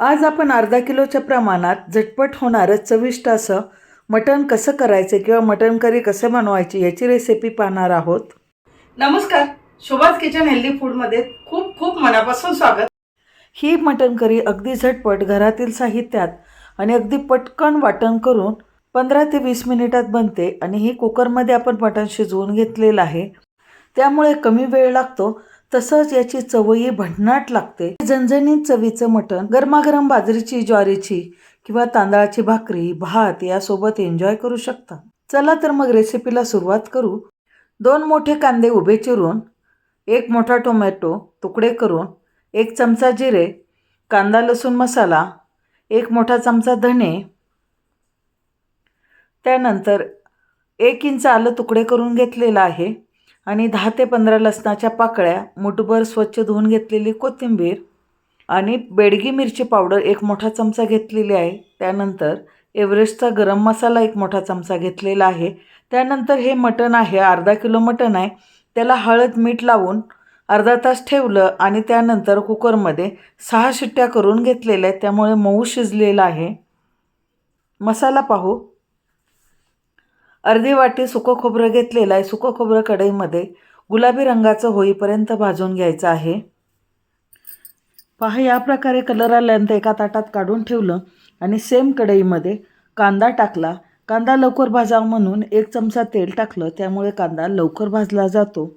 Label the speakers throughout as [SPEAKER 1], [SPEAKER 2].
[SPEAKER 1] आज आपण अर्धा किलोच्या प्रमाणात झटपट होणारं चविष्ट असं मटण कसं करायचं किंवा मटण करी कसं बनवायची याची रेसिपी पाहणार आहोत.
[SPEAKER 2] नमस्कार शोभाज किचन हेल्दी फूडमध्ये खूप खूप मनापासून स्वागत.
[SPEAKER 1] ही मटण करी अगदी झटपट घरातील साहित्यात आणि अगदी पटकन वाटण करून पंधरा ते वीस मिनिटात बनते आणि ही कुकरमध्ये आपण मटण शिजवून घेतलेलं आहे. त्यामुळे कमी वेळ लागतो तसंच याची चवही भन्नाट लागते. झणझणीत चवीचं मटण गरमागरम बाजरीची ज्वारीची किंवा तांदळाची भाकरी भात यासोबत एन्जॉय करू शकता. चला तर मग रेसिपीला सुरुवात करू. दोन मोठे कांदे उभे चिरून एक मोठा टोमॅटो तुकडे करून एक चमचा जिरे कांदा लसूण मसाला एक मोठा चमचा धणे. त्यानंतर एक इंच आलं तुकडे करून घेतलेलं आहे. आणि दहा ते पंधरा लसणाच्या पाकळ्या मुठभर स्वच्छ धुवून घेतलेली कोथिंबीर आणि बेडगी मिरची पावडर एक मोठा चमचा घेतलेली आहे. त्यानंतर एव्हरेस्टचा गरम मसाला एक मोठा चमचा घेतलेला आहे. त्यानंतर हे मटण आहे अर्धा किलो मटण आहे. त्याला हळद मीठ लावून अर्धा तास ठेवलं आणि त्यानंतर कुकरमध्ये सहा शिट्ट्या करून घेतलेल्या आहेत. त्यामुळे मऊ शिजलेला आहे. मसाला पाहू. अर्धी वाटी सुकं खोबरं घेतलेलं आहे. सुकं खोबरं कढईमध्ये गुलाबी रंगाचं होईपर्यंत भाजून घ्यायचं आहे. पहा या प्रकारे कलर आल्यानंतर एका ताटात काढून ठेवलं आणि सेम कढईमध्ये कांदा टाकला. कांदा लवकर भाजावा म्हणून एक चमचा तेल टाकलं. त्यामुळे कांदा लवकर भाजला जातो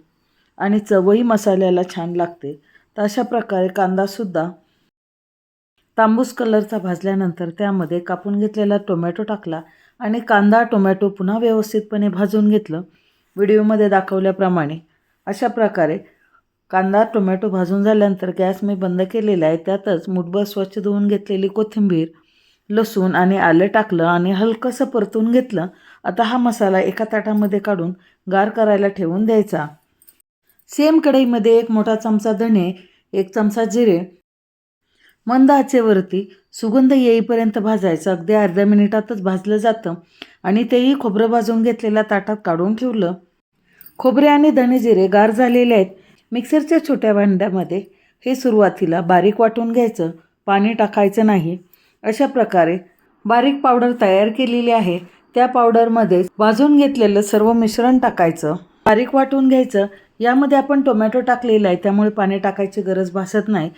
[SPEAKER 1] आणि चवही मसाल्याला छान लागते. तर अशा प्रकारे कांदासुद्धा तांबूस कलरचा भाजल्यानंतर त्यामध्ये कापून घेतलेला टोमॅटो टाकला. आणि कांदा टोमॅटो पुन्हा व्यवस्थितपणे भाजून घेतलं. व्हिडिओमध्ये दाखवल्याप्रमाणे अशा प्रकारे कांदा टोमॅटो भाजून झाल्यानंतर गॅस मी बंद केलेला आहे. त्यातच मुठभर स्वच्छ धुवून घेतलेली कोथिंबीर लसूण आणि आलं टाकलं आणि हलकंसं परतून घेतलं. आता हा मसाला एका ताटामध्ये काढून गार करायला ठेवून द्यायचा. सेम कढईमध्ये एक मोठा चमचा धणे एक चमचा जिरे मंद आचेवरती सुगंध येईपर्यंत भाजायचं. अगदी अर्ध्या मिनिटातच भाजलं जातं आणि तेही खोबरं भाजून घेतलेल्या ताटात काढून ठेवलं. खोबरे आणि धणे जिरे गार झालेले आहेत. मिक्सरच्या छोट्या भांड्यामध्ये हे सुरुवातीला बारीक वाटून घ्यायचं. पाणी टाकायचं नाही. अशा प्रकारे बारीक पावडर तयार केलेली आहे. त्या पावडरमध्ये भाजून घेतलेलं सर्व मिश्रण टाकायचं. बारीक वाटून घ्यायचं. यामध्ये आपण टोमॅटो टाकलेला आहे. त्यामुळे पाणी टाकायची गरज भासत नाही.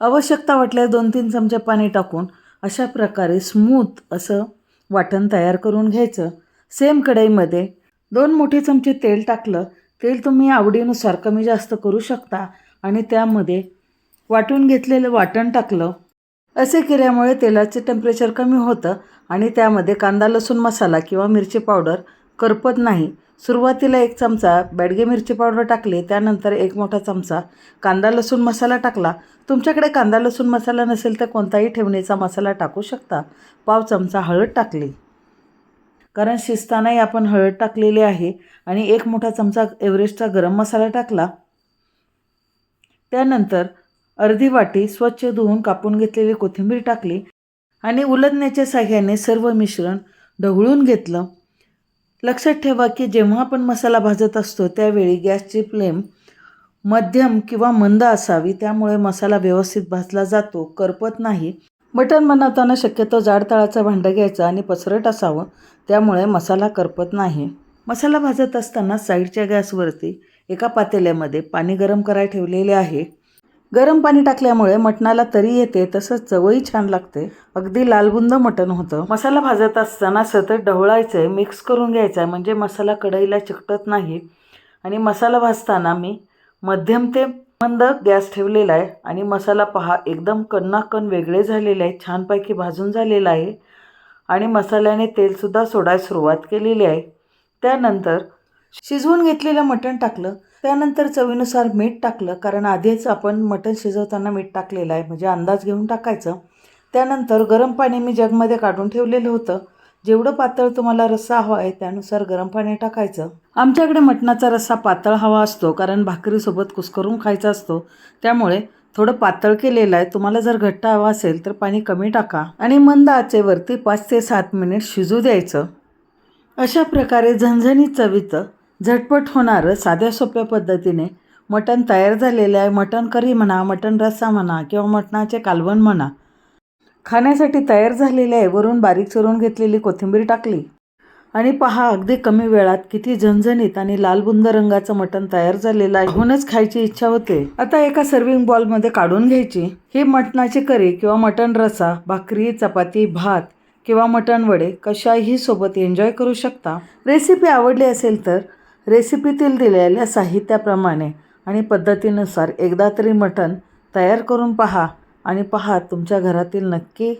[SPEAKER 1] आवश्यकता वाटल्यास दोन तीन चमचे पाणी टाकून अशा प्रकारे स्मूथ असं वाटण तयार करून घ्यायचं. सेम कढईमध्ये दोन मोठे चमचे तेल टाकलं तेल तुम्ही आवडीनुसार कमी जास्त करू शकता आणि त्यामध्ये वाटून घेतलेलं वाटण टाकलं. असे केल्यामुळे तेलाचे टेम्परेचर कमी होतं आणि त्यामध्ये कांदा लसूण मसाला किंवा मिरची पावडर करपत नाही. सुरुवातीला एक चमचा बॅडगे मिरची पावडर टाकली त्यानंतर एक मोठा चमचा कांदा लसूण मसाला टाकला. तुमच्याकडे कांदा लसूण मसाला नसेल तर कोणताही ठेवणीचा मसाला टाकू शकता. पाव चमचा हळद टाकली. कारण शिजतानाही आपण हळद टाकलेली आहे आणि एक मोठा चमचा एव्हरेस्टचा गरम मसाला टाकला. त्यानंतर अर्धी वाटी स्वच्छ धुवून कापून घेतलेली कोथिंबीर टाकली आणि उलटण्याच्या साह्याने सर्व मिश्रण ढवळून घेतलं. लक्षात ठेवा की जेव्हा आपण मसाला भाजत असतो त्यावेळी गॅसची फ्लेम मध्यम किंवा मंद असावी. त्यामुळे मसाला व्यवस्थित भाजला जातो करपत नाही. मटण बनवताना शक्यतो जाडतळाचं भांडं घ्यायचं आणि पसरट असावं. त्यामुळे मसाला करपत नाही. मसाला भाजत असताना साईडच्या गॅसवरती एका पातेल्यामध्ये पाणी गरम करायला ठेवलेले आहे. गरम पाणी टाकल्यामुळे मटणाला तरी येते तसंच चवही छान लागते. अगदी लालबुंद मटण होतं. मसाला भाजत असताना सतत ढवळायचं आहे मिक्स करून घ्यायचं आहे म्हणजे मसाला कढईला चिकटत नाही. आणि मसाला भाजताना मी मध्यम ते मंद गॅस ठेवलेला आहे. आणि मसाला पहा एकदम कन्नाकन वेगळे झालेले आहे छानपैकी भाजून झालेला आहे. आणि मसाल्याने तेलसुद्धा सोडायला सुरुवात केलेली आहे. त्यानंतर शिजवून घेतलेलं मटण टाकलं. त्यानंतर चवीनुसार मीठ टाकलं कारण आधीच आपण मटण शिजवताना मीठ टाकलेलं आहे म्हणजे अंदाज घेऊन टाकायचं. त्यानंतर गरम पाणी मी जगमध्ये काढून ठेवलेलं होतं. जेवढं पातळ तुम्हाला रस्सा हवा आहे त्यानुसार गरम पाणी टाकायचं. आमच्याकडे मटणाचा रस्सा पातळ हवा असतो कारण भाकरीसोबत कुस्करून खायचा असतो. त्यामुळे थोडं पातळ केलेलं आहे. तुम्हाला जर घट्ट हवा असेल तर पाणी कमी टाका आणि मंद आचेवरती पाच ते सात मिनिट शिजू द्यायचं. अशा प्रकारे झणझणीत चवीचं झटपट होणारं साध्या सोप्या पद्धतीने मटण तयार झालेलं आहे. मटण करी म्हणा मटण रस्सा म्हणा किंवा मटणाचे कालवण म्हणा. खाण्यासाठी तयार झालेले आहे. वरून बारीक चिरून घेतलेली कोथिंबीर टाकली. आणि पहा अगदी कमी वेळात किती झणझणीत आणि लालबुंद रंगाचं मटण तयार झालेलं आहे. म्हणूनच खायची इच्छा होते. आता एका सर्विंग बॉलमध्ये काढून घ्यायची. ही मटणाची करी किंवा मटण रसा भाकरी चपाती भात किंवा मटण वडे कशाही सोबत एन्जॉय करू शकता. रेसिपी आवडली असेल तर रेसिपीतील दिलेल्या साहित्याप्रमाणे आणि पद्धतीनुसार एकदा तरी मटण तयार करून पहा आणि पहा तुमच्या घरातील नक्की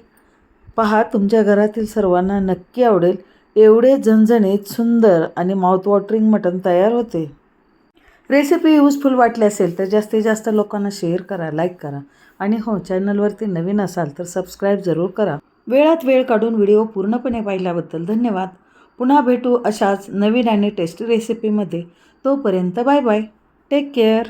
[SPEAKER 1] पहा तुमच्या घरातील सर्वांना नक्की आवडेल एवढे झणझणीत सुंदर आणि माउथ वॉटरिंग मटण तयार होते. रेसिपी यूजफुल वाटली असेल तर जास्तीत जास्त लोकांना शेअर करा लाईक करा आणि हो चॅनलवरती नवीन असाल तर सबस्क्राईब जरूर करा. वेळात वेळ काढून व्हिडिओ पूर्णपणे पाहिल्याबद्दल धन्यवाद. पुन्हा भेटू अशाच नवीन आणि टेस्टी रेसिपीमध्ये तोपर्यंत बाय बाय. Take care